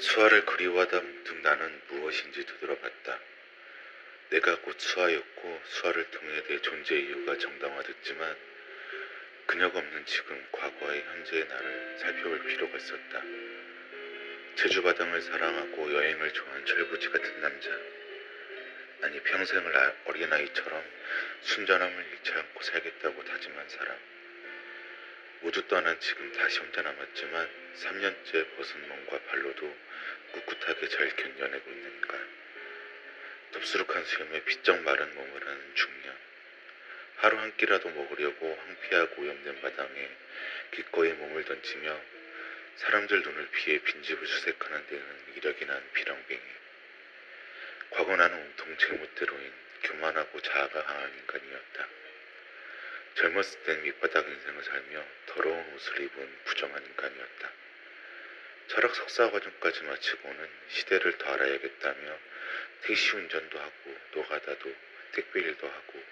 수아를 그리워하다 문득 나는 무엇인지 되돌아봤다. 내가 곧 수아였고 수아를 통해 내 존재 이유가 정당화됐지만 그녀가 없는 지금 과거의 현재의 나를 살펴볼 필요가 있었다. 제주바당을 사랑하고 여행을 좋아한 철부지 같은 남자. 아니 평생을 아- 어린아이처럼 순전함을 잃지 않고 살겠다고 다짐한 사람. 모두 떠난 지금 다시 혼자 남았지만 3년째 벗은 몸과 발로도 꿋꿋하게 잘 견뎌내고 있는 인간. 덥수룩한 수염에 비쩍 마른 몸을 하는 중년. 하루 한 끼라도 먹으려고 황폐하고 오염된 마당에 기꺼이 몸을 던지며 사람들 눈을 피해 빈집을 수색하는 데는 이력이 난 비렁뱅이. 과거 나는 온통 제 멋대로인 교만하고 자아가 강한 인간이었다. 젊었을 땐 밑바닥 인생을 살며 더러운 옷을 입은 부정한 인간이었다. 철학 석사 과정까지 마치고는 시대를 더 알아야겠다며 택시 운전도 하고 노가다도 택배 일도 하고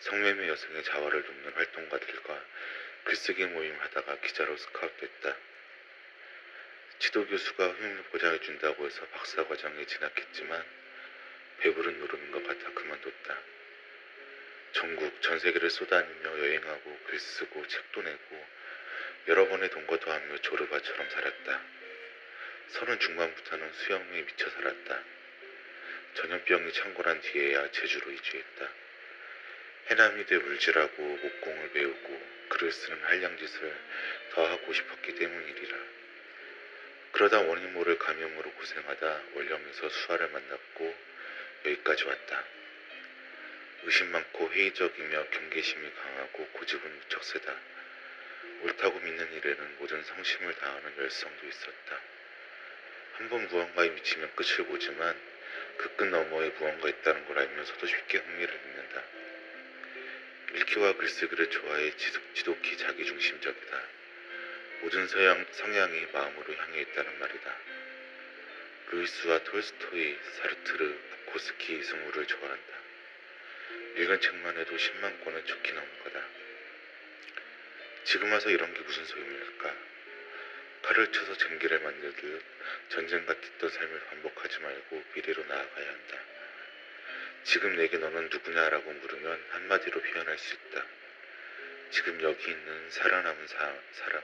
성매매 여성의 자화를 돕는 활동가들과 글쓰기 모임을 하다가 기자로 스카웃됐다. 지도 교수가 후임을 보장해준다고 해서 박사 과정에 진학했지만 배부른 노름인 것 같아 그만뒀다. 전국 전 세계를 쏘다니며 여행하고 글 쓰고 책도 내고 여러 번의 동거도 하며 조르바처럼 살았다. 서른 중반부터는 수영에 미쳐 살았다. 전염병이 창궐한 뒤에야 제주로 이주했다. 해남이 돼 울질하고 목공을 배우고 글을 쓰는 한량짓을 더 하고 싶었기 때문이리라. 그러다 원인 모를 감염으로 고생하다 원령에서 수아를 만났고 여기까지 왔다. 의심 많고 회의적이며 경계심이 강하고 고집은 무척 세다. 옳다고 믿는 일에는 모든 성심을 다하는 열성도 있었다. 한 번 무언가에 미치면 끝을 보지만 그 끝 너머에 무언가 있다는 걸 알면서도 쉽게 흥미를 잊는다. 읽기와 글쓰기를 좋아해 지독, 지독히 자기중심적이다. 모든 서양, 성향이 마음으로 향해 있다는 말이다. 루이스와 톨스토이, 사르트르, 부코스키, 이승우를 좋아한다. 읽은 책만 해도 10만 권은 좋게 넘을 거다. 지금 와서 이런 게 무슨 소용일까? 칼을 쳐서 쟁기를 만들듯 전쟁 같았던 삶을 반복하지 말고 미래로 나아가야 한다. 지금 내게 너는 누구냐라고 물으면 한마디로 표현할 수 있다. 지금 여기 있는 살아남은 사, 사람.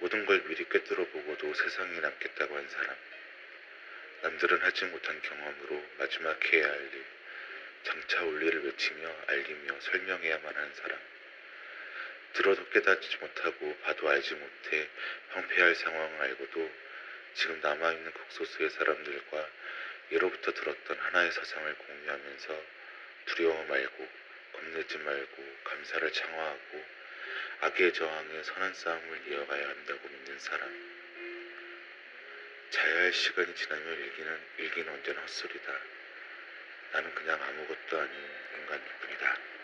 모든 걸 미리 꿰뚫어 보고도 세상에 남겠다고 한 사람. 남들은 하지 못한 경험으로 마지막 해야 할 일. 장차 올 일을 외치며 알리며 설명해야만 하는 사람. 들어도 깨닫지 못하고 봐도 알지 못해 황폐할 상황을 알고도 지금 남아있는 극소수의 사람들과 예로부터 들었던 하나의 사상을 공유하면서 두려워 말고 겁내지 말고 감사를 창화하고 악의 저항에 선한 싸움을 이어가야 한다고 믿는 사람. 자야 할 시간이 지나면 일기는, 일기는 언제나 헛소리다. 나는 그냥 아무것도 아닌 인간일 뿐이다.